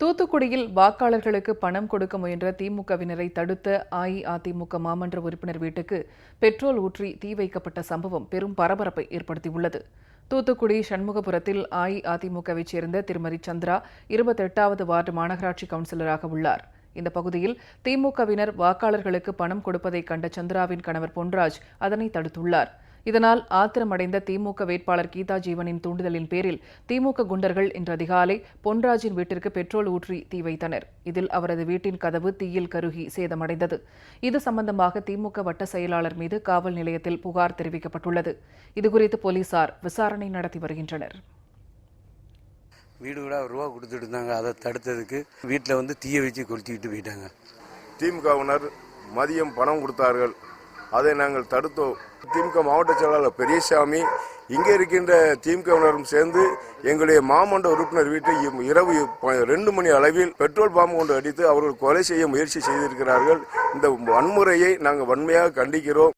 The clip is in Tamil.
தூத்துக்குடியில் வாக்காளர்களுக்கு பணம் கொடுக்க முயன்ற திமுகவினரை தடுத்த அஇஅதிமுக மாமன்ற உறுப்பினர் வீட்டுக்கு பெட்ரோல் ஊற்றி தீ வைக்கப்பட்ட சம்பவம் பெரும் பரபரப்பை ஏற்படுத்தியுள்ளது. தூத்துக்குடி சண்முகபுரத்தில் அஇஅதிமுகவைச் சேர்ந்த திருமதி சந்திரா இருபத்தெட்டாவது வார்டு மாநகராட்சி கவுன்சிலராக உள்ளார். இந்த பகுதியில் திமுகவினர் வாக்காளர்களுக்கு பணம் கொடுப்பதை கண்ட சந்திராவின் கணவர் பொன்ராஜ் அதனை தடுத்துள்ளார். இதனால் ஆத்திரமடைந்த திமுக வேட்பாளர் கீதா ஜீவனின் தூண்டுதலின் பேரில் திமுக குண்டர்கள் இன்று அதிகாலை பொன்ராஜின் வீட்டிற்கு பெட்ரோல் ஊற்றி தீ வைத்தனர். இதில் அவரது வீட்டின் கதவு தீயில் கருகி சேதமடைந்தது. இது சம்பந்தமாக திமுக வட்ட செயலாளர் மீது காவல் நிலையத்தில் புகார் தெரிவிக்கப்பட்டுள்ளது. இதுகுறித்து போலீசார் விசாரணை நடத்தி வருகின்றனர். வீடு வீடாக ரூபா கொடுத்துட்டு இருந்தாங்க. அதை தடுத்ததுக்கு வீட்டில் வந்து தீயை வச்சு கொளுத்திக்கிட்டு போயிட்டாங்க. திமுகவினர் மதியம் பணம் கொடுத்தார்கள். அதை நாங்கள் தடுத்தோம். திமுக மாவட்ட செயலாளர் பெரியசாமி இங்கே இருக்கின்ற திமுகவினரும் சேர்ந்து எங்களுடைய மாமண்ட உறுப்பினர் வீட்டை இரவு ரெண்டு மணி அளவில் பெட்ரோல் பாம்பு கொண்டு அடித்து அவர்கள் கொலை செய்ய முயற்சி செய்திருக்கிறார்கள். இந்த வன்முறையை நாங்கள் வன்மையாக கண்டிக்கிறோம்.